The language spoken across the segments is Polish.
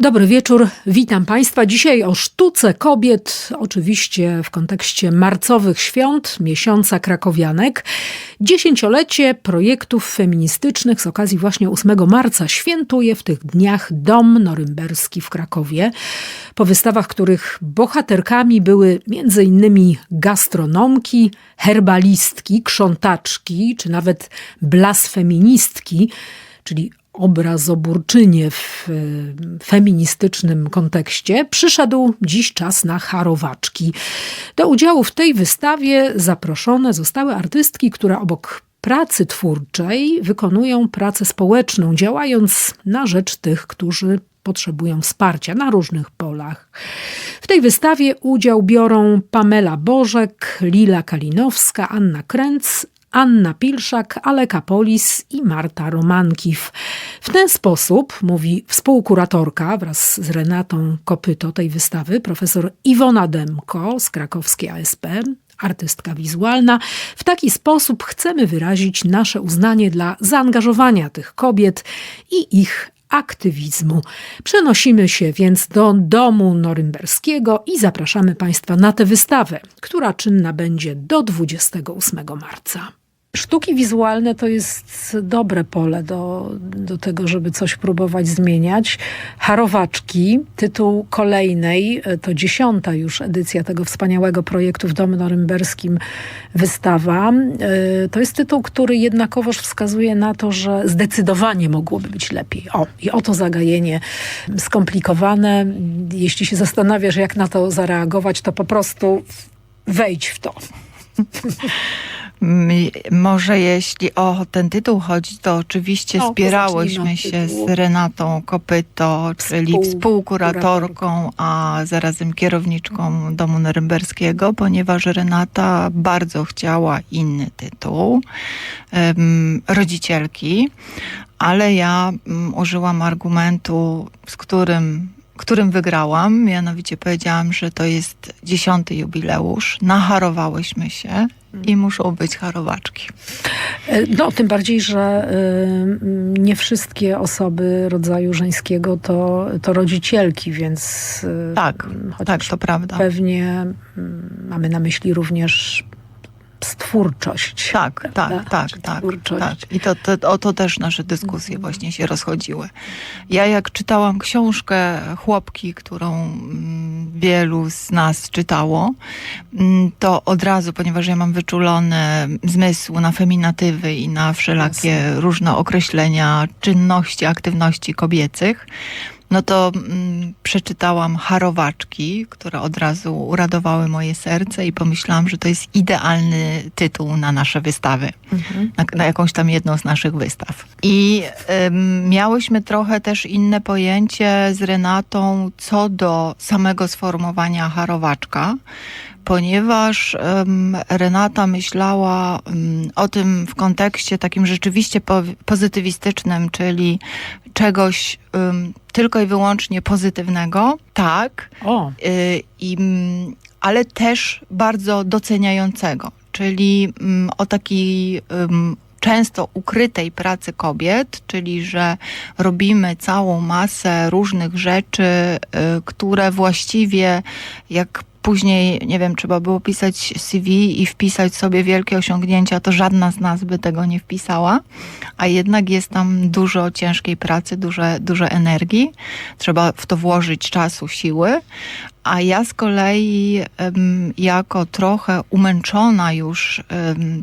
Dobry wieczór, witam Państwa. Dzisiaj o sztuce kobiet, oczywiście w kontekście marcowych świąt, miesiąca krakowianek. Dziesięciolecie projektów feministycznych z okazji właśnie 8 marca świętuje w tych dniach Dom Norymberski w Krakowie. Po wystawach, których bohaterkami były m.in. gastronomki, herbalistki, krzątaczki, czy nawet blasfeministki, czyli obrazoburczynie w e, feministycznym kontekście, przyszedł dziś czas na charowaczki. Do udziału w tej wystawie zaproszone zostały artystki, które obok pracy twórczej wykonują pracę społeczną, działając na rzecz tych, którzy potrzebują wsparcia na różnych polach. W tej wystawie udział biorą Pamela Bożek, Lila Kalinowska, Anna Kręc, Anna Pilszak, Aleka Polis i Marta Romankiw. W ten sposób, mówi współkuratorka wraz z Renatą Kopyto tej wystawy, profesor Iwona Demko z krakowskiej ASP, artystka wizualna. W taki sposób chcemy wyrazić nasze uznanie dla zaangażowania tych kobiet i ich aktywizmu. Przenosimy się więc do domu norymberskiego i zapraszamy Państwa na tę wystawę, która czynna będzie do 28 marca. Sztuki wizualne to jest dobre pole do, do tego, żeby coś próbować zmieniać. Harowaczki, tytuł kolejnej, e, to dziesiąta już edycja tego wspaniałego projektu w Domu Norymberskim wystawa. E, to jest tytuł, który jednakowoż wskazuje na to, że zdecydowanie mogłoby być lepiej. O, i oto zagajenie skomplikowane. Jeśli się zastanawiasz, jak na to zareagować, to po prostu wejdź w to. Może jeśli o ten tytuł chodzi, to oczywiście No, zbierałyśmy się z Renatą Kopyto, czyli współkuratorką, a zarazem kierowniczką Domu Norymberskiego, ponieważ Renata bardzo chciała inny tytuł, um, rodzicielki, ale ja um, użyłam argumentu, z którym którym wygrałam. Mianowicie powiedziałam, że to jest dziesiąty jubileusz. Nacharowałyśmy się i muszą być charowaczki. No, tym bardziej, że y, nie wszystkie osoby rodzaju żeńskiego to, to rodzicielki, więc y, tak, tak, to prawda. Pewnie y, mamy na myśli również stwórczość. Tak, tak, tak, tak, tak. I to, to, o to też nasze dyskusje mhm. właśnie się rozchodziły. Ja jak czytałam książkę Chłopki, którą mm, wielu z nas czytało, mm, to od razu, ponieważ ja mam wyczulony zmysł na feminatywy i na wszelakie różne określenia czynności, aktywności kobiecych, no to mm, przeczytałam Harowaczki, które od razu uradowały moje serce i pomyślałam, że to jest idealny tytuł na nasze wystawy, mhm. na, na, jakąś tam jedną z naszych wystaw. I miałyśmy trochę też inne pojęcie z Renatą co do samego sformułowania Harowaczka, ponieważ Renata myślała o tym w kontekście takim rzeczywiście po, pozytywistycznym, czyli czegoś tylko i wyłącznie pozytywnego, tak, y, i, ale też bardzo doceniającego, czyli o takiej często ukrytej pracy kobiet, czyli że robimy całą masę różnych rzeczy, y, które właściwie jak później, nie wiem, trzeba było pisać CV i wpisać sobie wielkie osiągnięcia, to żadna z nas by tego nie wpisała, a jednak jest tam dużo ciężkiej pracy, dużo, dużo energii, trzeba w to włożyć czasu, siły, a ja z kolei jako trochę umęczona już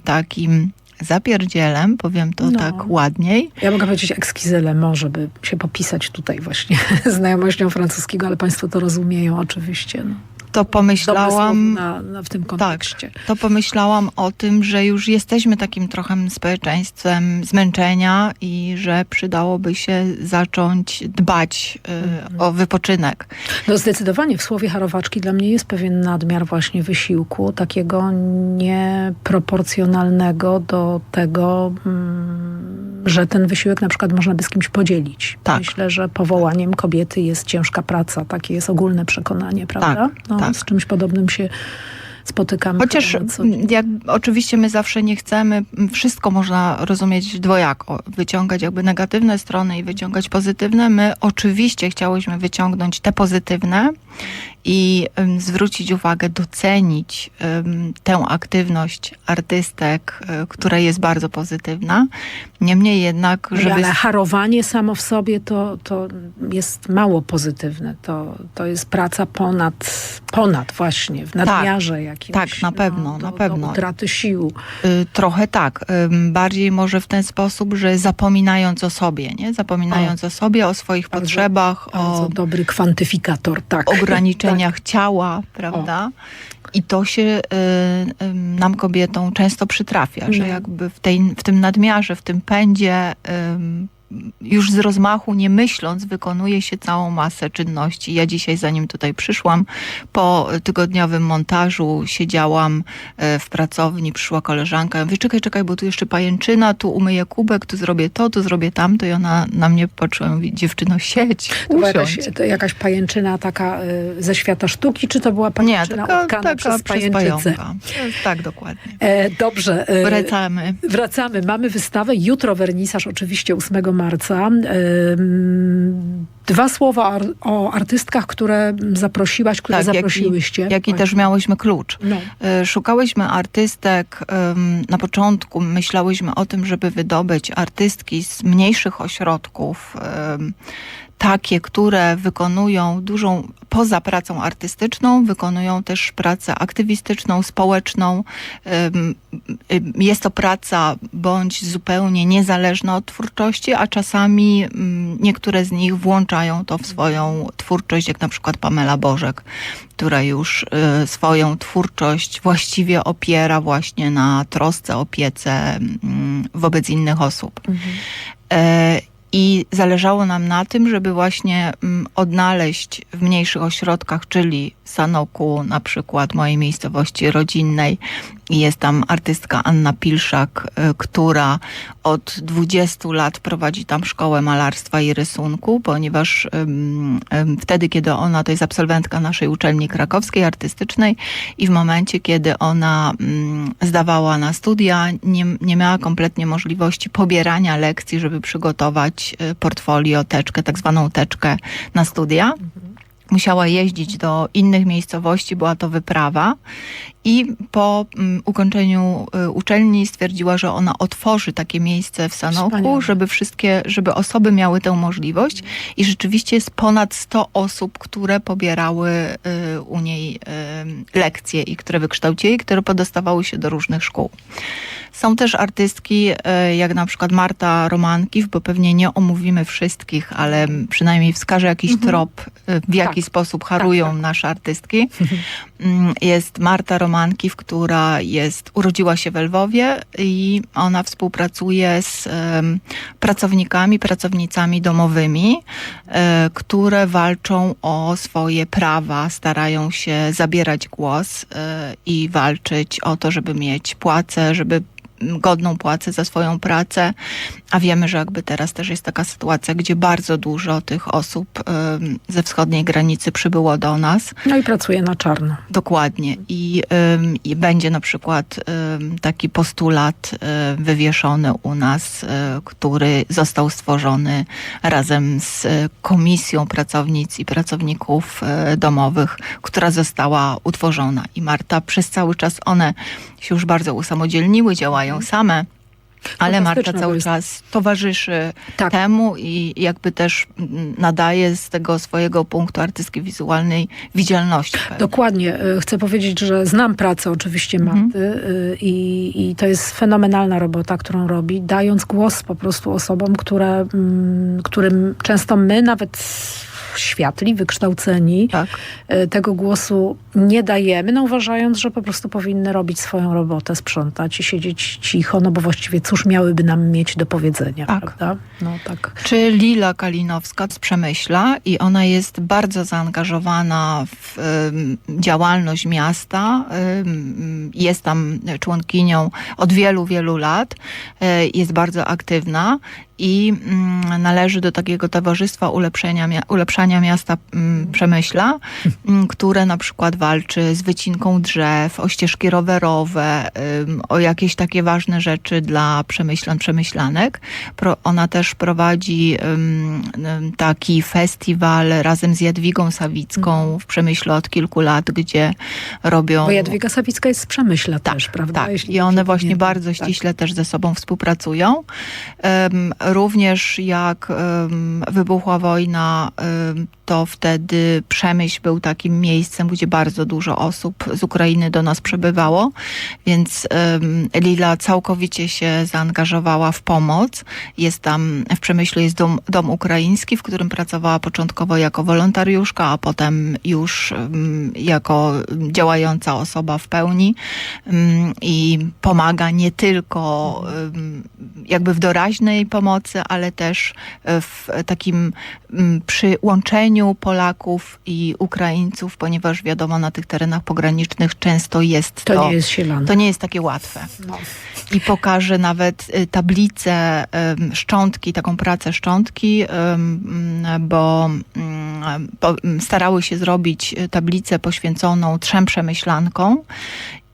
takim zapierdzielem, powiem to no. tak ładniej. Ja mogę powiedzieć ekskizelem, żeby się popisać tutaj właśnie znajomością francuskiego, ale państwo to rozumieją oczywiście. No to pomyślałam. Na, na w tym kontekście. Tak, to pomyślałam o tym, że już jesteśmy takim trochę społeczeństwem zmęczenia i że przydałoby się zacząć dbać y, mhm. o wypoczynek. No zdecydowanie w słowie harowaczki dla mnie jest pewien nadmiar właśnie wysiłku, takiego nieproporcjonalnego do tego. Mm, że ten wysiłek na przykład można by z kimś podzielić. Tak. Myślę, że powołaniem kobiety jest ciężka praca. Takie jest ogólne przekonanie, prawda? Tak, no, tak. Z czymś podobnym się spotykamy. Chociaż dzień. jak, oczywiście my zawsze nie chcemy, m, wszystko można rozumieć dwojako, wyciągać jakby negatywne strony i wyciągać pozytywne. My oczywiście chciałyśmy wyciągnąć te pozytywne i zwrócić uwagę, docenić tę aktywność artystek, e, która jest bardzo pozytywna. Niemniej jednak, No, żeby... Ale harowanie samo w sobie to, to jest mało pozytywne. To, to jest praca ponad, ponad właśnie, w nadmiarze jakimś. tak, na pewno, do, na do pewno. utraty sił. Y, Trochę tak. Bardziej może w ten sposób, że zapominając o sobie, nie? Zapominając o, sobie, o swoich Bardzo- potrzebach, Bardzo o dobry kwantyfikator, tak. Ciała, prawda? I to się y, y, nam kobietom często przytrafia, że No. jakby w, tej, w tym nadmiarze, w tym pędzie ym, już z rozmachu, nie myśląc, wykonuje się całą masę czynności. Ja dzisiaj, zanim tutaj przyszłam, po tygodniowym montażu siedziałam e, w pracowni, przyszła koleżanka, ja mówię, czekaj, czekaj, bo tu jeszcze pajęczyna, tu umyję kubek, tu zrobię to, tu zrobię tamto i ona na mnie patrzyła, mówi, dziewczyno, siedź, To usiądź. jakaś, to jakaś pajęczyna taka y, ze świata sztuki, czy to była Nie, pajęczyna taka, utkana taka przez przez pajęczycę? Tak, dokładnie. E, dobrze. e, Wracamy. Wracamy. Mamy wystawę. Jutro wernisaż, oczywiście 8 marca. Dwa słowa o artystkach, które zaprosiłaś, które Tak, zaprosiłyście. Jaki Oj. też miałyśmy klucz. No. E, Szukałyśmy artystek. Na początku myślałyśmy o tym, żeby wydobyć artystki z mniejszych ośrodków, takie, które wykonują dużą, poza pracą artystyczną, wykonują też pracę aktywistyczną, społeczną. Jest to praca bądź zupełnie niezależna od twórczości, a czasami niektóre z nich włączają to w swoją twórczość, jak na przykład Pamela Bożek, która już y, swoją twórczość właściwie opiera właśnie na trosce, opiece wobec innych osób. E, I zależało nam na tym, żeby właśnie mm, odnaleźć w mniejszych ośrodkach, czyli Sanoku, na przykład mojej miejscowości rodzinnej, jest tam artystka Anna Pilszak, e, która od 20 lat prowadzi tam szkołę malarstwa i rysunku, ponieważ em, em, wtedy, kiedy ona, to jest absolwentka naszej uczelni krakowskiej artystycznej i w momencie, kiedy ona mm, zdawała na studia, nie, nie miała kompletnie możliwości pobierania lekcji, żeby przygotować e, portfolio, teczkę, tak zwaną teczkę na studia. Musiała jeździć do innych miejscowości, była to wyprawa. I po mm, ukończeniu y, uczelni stwierdziła, że ona otworzy takie miejsce w Sanoku, Wspaniale. żeby wszystkie, żeby osoby miały tę możliwość. I rzeczywiście jest ponad 100 osób, które pobierały y, u niej y, lekcje i które wykształciły i które podostawały się do różnych szkół. Są też artystki, y, jak na przykład Marta Romankiw, bo pewnie nie omówimy wszystkich, ale przynajmniej wskażę jakiś trop, y, w jaki Tak. sposób harują tak. nasze artystki. Mm, Jest Marta Romankiw, która jest, urodziła się w Lwowie i ona współpracuje z em, pracownikami, pracownicami domowymi, e, które walczą o swoje prawa, starają się zabierać głos e, i walczyć o to, żeby mieć płacę, żeby godną płacę za swoją pracę, a wiemy, że jakby teraz też jest taka sytuacja, gdzie bardzo dużo tych osób ze wschodniej granicy przybyło do nas. no i pracuje na czarno. Dokładnie. I, I będzie na przykład taki postulat wywieszony u nas, y, który został stworzony razem z y, komisją pracownic i pracowników y, domowych, która została utworzona. I Marta przez cały czas one się już bardzo usamodzielniły, działają same. Ale Marta cały czas towarzyszy Tak. temu i jakby też nadaje z tego swojego punktu artystki wizualnej widzialności. pewnej. Dokładnie. Y, Chcę powiedzieć, że znam pracę oczywiście Mhm. Marty y, i, i to jest fenomenalna robota, którą robi, dając głos po prostu osobom, które, mm, którym często my nawet światli, wykształceni, Tak. y, tego głosu nie dajemy, no uważając, że po prostu powinny robić swoją robotę, sprzątać i siedzieć cicho, no bo właściwie cóż miałyby nam mieć do powiedzenia, Tak. prawda? No tak. Czy Lila Kalinowska z Przemyśla i ona jest bardzo zaangażowana w ym, działalność miasta. Ym, jest tam członkinią od wielu, wielu lat. Y, jest bardzo aktywna i mm, należy do takiego towarzystwa ulepszenia, ulepszania miasta mm, Przemyśla, mm, które na przykład walczy z wycinką drzew, o ścieżki rowerowe, o jakieś takie ważne rzeczy dla przemyślan, przemyślanek. Ona też prowadzi taki festiwal razem z Jadwigą Sawicką w Przemyślu od kilku lat, gdzie robią... Bo Jadwiga Sawicka jest z Przemyśla Tak, też, prawda? tak. Jeśli I one właśnie bardzo Tak. ściśle też ze sobą współpracują. Również jak wybuchła wojna, to wtedy Przemyśl był takim miejscem, gdzie bardzo dużo osób z Ukrainy do nas przybywało, więc Lila całkowicie się zaangażowała w pomoc. Jest tam, w Przemyślu jest dom, dom ukraiński, w którym pracowała początkowo jako wolontariuszka, a potem już jako działająca osoba w pełni i pomaga nie tylko jakby w doraźnej pomocy, ale też e, w takim ym, przyłączeniu Polaków i Ukraińców, ponieważ wiadomo, na tych terenach pogranicznych często jest to. To nie jest to nie jest takie łatwe. No. I pokaże nawet y, tablicę, ym, szczątki, taką pracę szczątki, mm, bo, ym, starały się zrobić y, tablicę poświęconą trzem przemyślankom.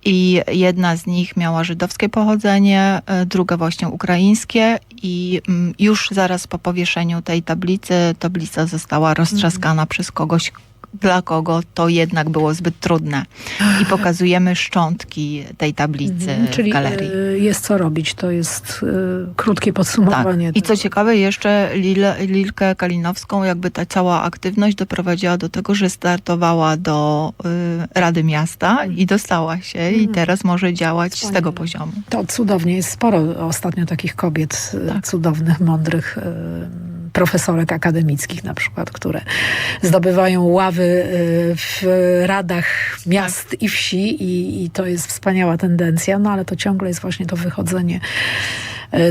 I jedna z nich miała żydowskie pochodzenie, y, druga właśnie ukraińskie. I mm, już zaraz po powieszeniu tej tablicy tablica została roztrzaskana przez kogoś, dla kogo to jednak było zbyt trudne. I pokazujemy szczątki tej tablicy Mhm. Czyli w galerii. y, jest co robić. To jest y, krótkie Tak. podsumowanie. I co ciekawe, jeszcze Lilę, Lilkę Kalinowską, jakby ta cała aktywność doprowadziła do tego, że startowała do y, Rady Miasta i dostała się i teraz może działać z Wspaniale. tego poziomu. To cudownie. Jest sporo ostatnio takich kobiet Tak. cudownych, mądrych y, profesorek akademickich na przykład, które zdobywają ławy y, w radach miast i wsi i, i to jest wspaniała tendencja, no ale to ciągle jest właśnie to wychodzenie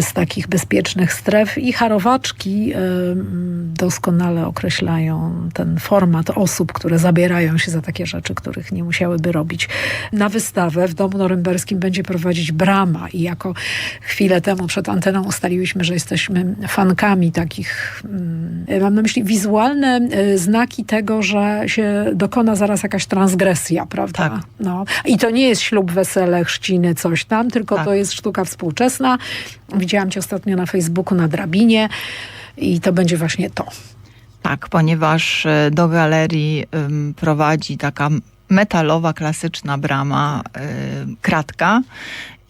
z takich bezpiecznych stref i harowaczki mm, doskonale określają ten format osób, które zabierają się za takie rzeczy, których nie musiałyby robić. Na wystawę w Domu Norymberskim będzie prowadzić Brama i jako chwilę temu przed anteną ustaliłyśmy, że jesteśmy fankami takich, mm, mam na myśli wizualne znaki tego, że się dokona zaraz jakaś transgresja, prawda? Tak. No. I to nie jest ślub, wesele, chrzciny, coś tam, tylko Tak. to jest sztuka współczesna. Widziałam cię ostatnio na Facebooku na drabinie i to będzie właśnie to. Tak, ponieważ y, do galerii prowadzi taka metalowa, klasyczna brama, y, kratka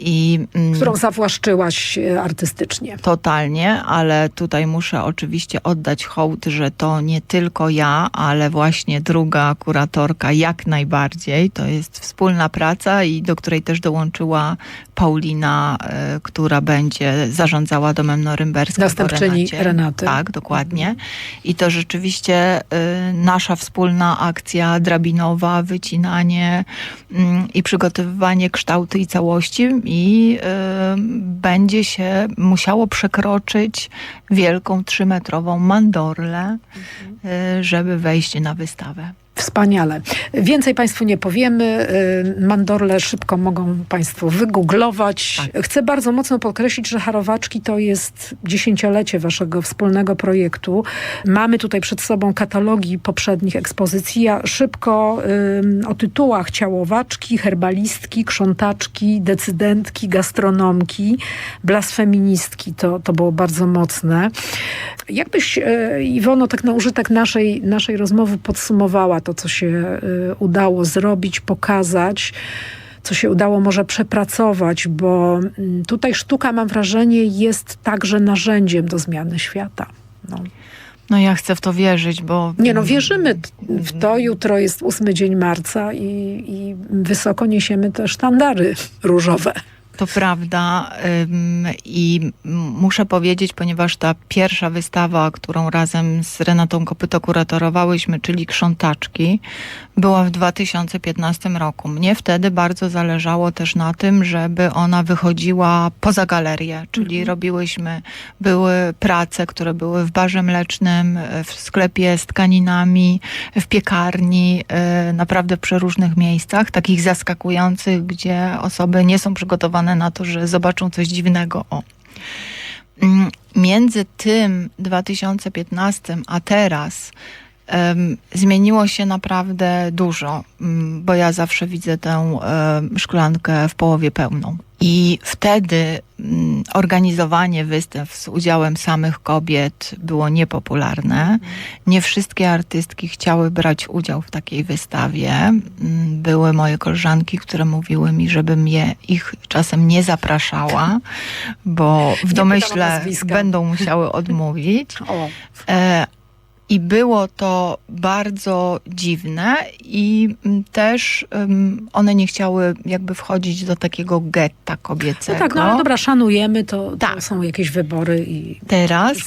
i ym, którą zawłaszczyłaś e, artystycznie. Totalnie, ale tutaj muszę oczywiście oddać hołd, że to nie tylko ja, ale właśnie druga kuratorka jak najbardziej. To jest wspólna praca i do której też dołączyła Paulina, e, która będzie zarządzała domem norymberskim. Następczyni. Renaty. Tak, dokładnie. I to rzeczywiście e, nasza wspólna akcja drabinowa, wycinanie mm, i przygotowywanie kształtu i całości i e, będzie się musiało przekroczyć wielką trzymetrową mandorlę, e, żeby wejść na wystawę. Wspaniale. Więcej Państwu nie powiemy. Y, Mandorle szybko mogą Państwo wygooglować. Chcę bardzo mocno podkreślić, że Harowaczki to jest dziesięciolecie Waszego wspólnego projektu. Mamy tutaj przed sobą katalogi poprzednich ekspozycji. Ja szybko y, o tytułach ciałowaczki, herbalistki, krzątaczki, decydentki, gastronomki, blasfeministki. To, to było bardzo mocne. Jakbyś, e, Iwono, tak na użytek naszej, naszej rozmowy podsumowała to, co się e, udało zrobić, pokazać, co się udało może przepracować, bo mm, tutaj sztuka, mam wrażenie, jest także narzędziem do zmiany świata. No. No ja chcę w to wierzyć, bo... Nie no, wierzymy t- w to. Jutro jest ósmy dzień marca i, i wysoko niesiemy te sztandary różowe. To prawda i muszę powiedzieć, ponieważ ta pierwsza wystawa, którą razem z Renatą Kopyto kuratorowałyśmy, czyli Krzątaczki, była w 2015 roku. Mnie wtedy bardzo zależało też na tym, żeby ona wychodziła poza galerię, czyli robiłyśmy, były prace, które były w barze mlecznym, w sklepie z tkaninami, w piekarni, y, naprawdę w przeróżnych miejscach, takich zaskakujących, gdzie osoby nie są przygotowane na to, że zobaczą coś dziwnego. O. Mm, Między tym 2015 a teraz zmieniło się naprawdę dużo, bo ja zawsze widzę tę szklankę w połowie pełną. I wtedy organizowanie wystaw z udziałem samych kobiet było niepopularne. Nie wszystkie artystki chciały brać udział w takiej wystawie. Były moje koleżanki, które mówiły mi, żebym je, ich czasem nie zapraszała, bo w domyśle będą musiały odmówić. I było to bardzo dziwne i mm, też em, one nie chciały jakby wchodzić do takiego getta no kobiecego. tak, no ale dobra, szanujemy, to, to Tak. są jakieś wybory i Teraz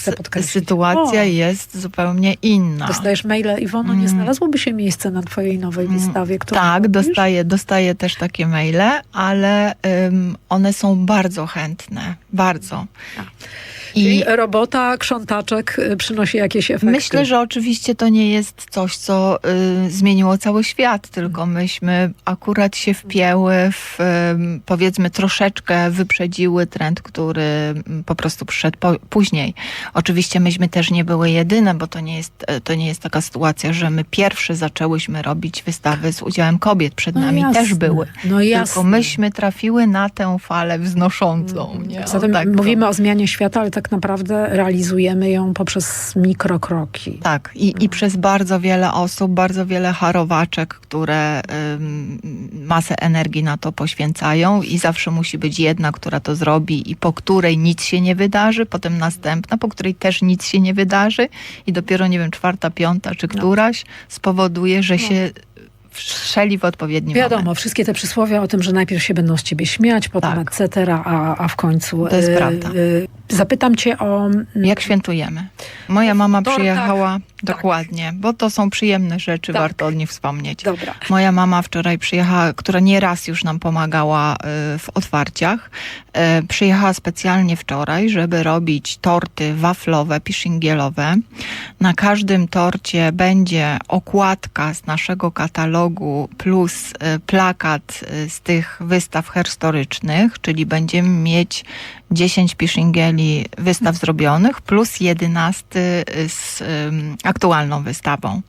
sytuacja O. jest zupełnie inna. dostajesz maile, Iwono, nie Mm. znalazłoby się miejsce na twojej nowej Mm, wystawie, którą Tak, robisz? dostaję, dostaję też takie maile, ale em, one są bardzo chętne. Bardzo. Tak. I Czyli robota, krzątaczek y, przynosi jakieś efekty. Myślę, że oczywiście to nie jest coś, co y, zmieniło cały świat, tylko myśmy akurat się wpięły w, ym, powiedzmy, troszeczkę wyprzedziły trend, który mm, po prostu przyszedł po, później. Oczywiście myśmy też nie były jedyne, bo to nie, jest, e, to nie jest taka sytuacja, że my pierwsze zaczęłyśmy robić wystawy z udziałem kobiet. Przed No nami jasne. też były. No jasne. Tylko myśmy trafiły na tę falę wznoszącą. Nie? O, tak to- mówimy o zmianie świata, ale tak naprawdę realizujemy ją poprzez mikrokroki. Tak, i, i przez bardzo wiele osób, bardzo wiele harowaczek, które ym, masę energii na to poświęcają i zawsze musi być jedna, która to zrobi i po której nic się nie wydarzy, potem następna, po której też nic się nie wydarzy i dopiero, nie wiem, czwarta, piąta czy któraś spowoduje, że się strzeli w odpowiednim Wiadomo, moment. wszystkie te przysłowia o tym, że najpierw się będą z ciebie śmiać, potem Tak. et cetera, a, a w końcu... To jest y, prawda. y, zapytam cię o... mm, Jak świętujemy? Moja mama tortach, przyjechała, tak. dokładnie, bo to są przyjemne rzeczy, Tak. warto o nich wspomnieć. Dobra. Moja mama wczoraj przyjechała, która nieraz już nam pomagała y, w otwarciach. y, Przyjechała specjalnie wczoraj, żeby robić torty waflowe, piszingielowe. Na każdym torcie będzie okładka z naszego katalogu plus y, plakat z tych wystaw historycznych, czyli będziemy mieć 10 pishingieli wystaw zrobionych plus 11 z aktualną wystawą.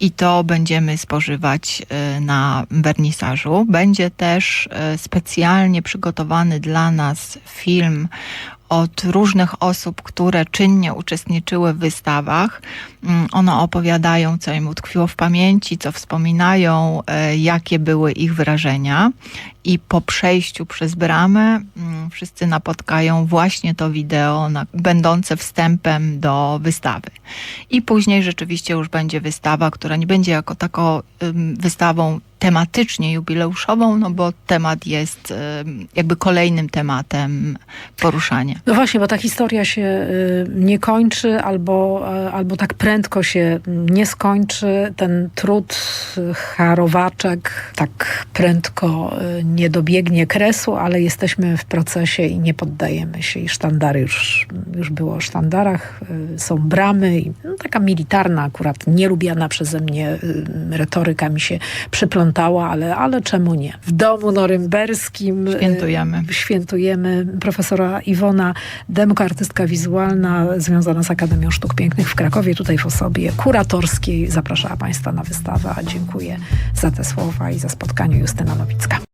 I to będziemy spożywać y, na wernisażu. Będzie też y, specjalnie przygotowany dla nas film od różnych osób, które czynnie uczestniczyły w wystawach. Mm, One opowiadają, co im utkwiło w pamięci, co wspominają, e, jakie były ich wrażenia. I po przejściu przez bramę mm, wszyscy napotkają właśnie to wideo, na, będące wstępem do wystawy. I później rzeczywiście już będzie wystawa, która nie będzie jako taką wystawą tematycznie jubileuszową, no bo temat jest jakby kolejnym tematem poruszania. No właśnie, bo ta historia się y, nie kończy, albo, y, albo tak prędko się nie skończy. Ten trud harowaczek tak prędko y, nie dobiegnie kresu, ale jesteśmy w procesie i nie poddajemy się. I sztandary już, już było o sztandarach, y, są bramy. I, no, taka militarna akurat, nielubiana przeze mnie retoryka mi się przyplątała, ale, ale czemu nie? W domu norymberskim y, Świętujemy. świętujemy profesora Iwona Demko, artystka wizualna związana z Akademią Sztuk Pięknych w Krakowie, tutaj w osobie kuratorskiej. Zapraszała Państwa na wystawę, dziękuję za te słowa i za spotkanie Justyna Nowicka.